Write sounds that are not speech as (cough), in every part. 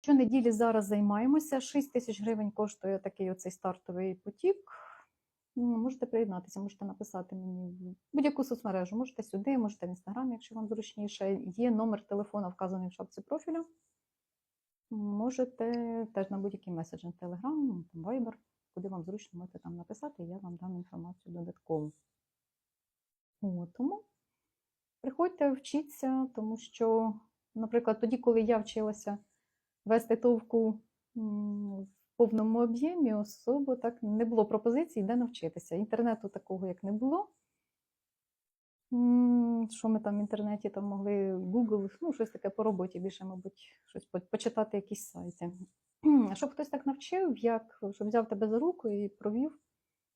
Щонеділі зараз займаємося. 6 тисяч гривень коштує такий оцей стартовий потік. Можете приєднатися, можете написати мені в будь-яку соцмережу. Можете сюди, можете в інстаграм, якщо вам зручніше. Є номер телефона, вказаний в шапці профіля. Можете теж на будь-який меседжер Telegram, Viber, куди вам зручно можете там написати, я вам дам інформацію додатково. От, тому приходьте, вчіться, тому що, наприклад, тоді, коли я вчилася вести товку в повному об'ємі, особо так не було пропозицій, де навчитися. Інтернету такого як не було. Що ми там в інтернеті там могли Google, ну, щось таке по роботі більше, мабуть, щось почитати, якісь сайти. Щоб хтось так навчив, як щоб взяв тебе за руку і провів,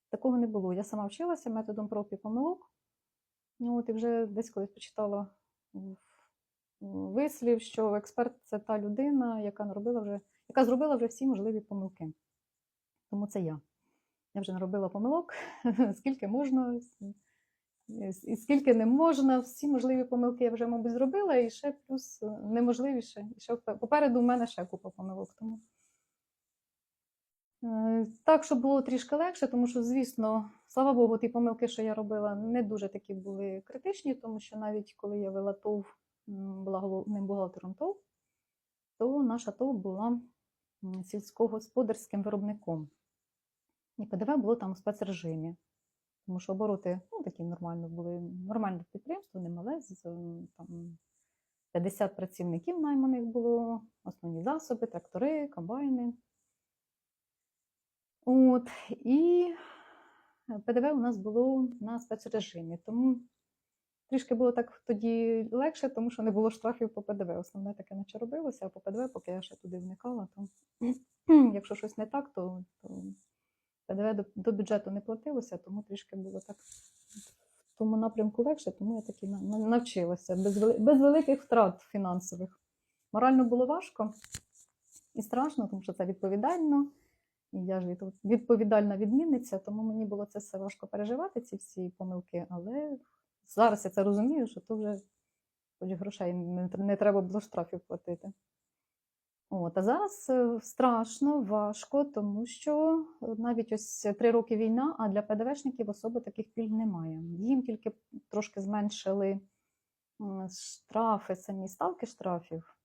такого не було. Я сама вчилася методом проб і помилок. Ну, от і вже десь колись почитала в- вислів, що експерт це та людина, яка наробила вже, яка зробила вже всі можливі помилки. Тому це я. Я вже наробила помилок, (laughs) скільки можна, і скільки не можна, всі можливі помилки я вже, мабуть, зробила, і ще плюс неможливіше. І ще попереду в мене ще купа помилок. Тому. Е, Так, щоб було трішки легше, тому що, звісно, слава Богу, ті помилки, що я робила, не дуже такі були критичні, тому що навіть коли я вела ТОВ, була головним бухгалтером ТОВ, то наша ТОВ була сільськогосподарським виробником. І ПДВ було там у спецрежимі, тому що обороти ну, такі нормально були, нормальне підприємство, немале, там 50 працівників найманих було, основні засоби, трактори, комбайни. От, і ПДВ у нас було на спецрежимі, тому трішки було так тоді легше, тому що не було штрафів по ПДВ. Основне таке наче робилося, а по ПДВ, поки я ще туди вникала, то (clears throat) якщо щось не так, то, то ПДВ до, до бюджету не платилося, тому трішки було так в тому напрямку легше, тому я таки на- на- навчилася без, без великих втрат фінансових. Морально було важко і страшно, тому що це відповідально. І я ж відповідальна відмінниця, тому мені було це все важко переживати, ці всі помилки. Але зараз я це розумію, що то вже хоч грошей не, треба було штрафів платити. От, а зараз е, страшно, важко, тому що е, навіть ось три роки війна, а для ПДВшників особо таких пільг немає. Їм тільки трошки зменшили штрафи, самі ставки штрафів.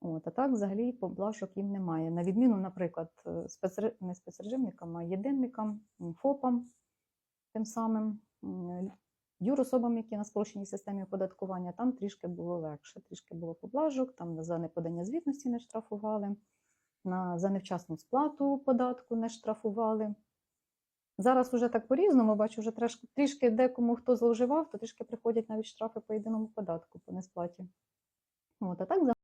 От, а так взагалі поблажок їм немає. На відміну, наприклад, е, не спецрежимникам, а єдинникам, ФОПам, тим самим юрособам, які на спрощеній системі оподаткування, там трішки було легше, трішки було поблажок, там за неподання звітності не штрафували, на, за невчасну сплату податку не штрафували. Зараз уже так по-різному, бачу, вже трішки, трішки декому хто зловживав, то трішки приходять навіть штрафи по єдиному податку по несплаті. От, а так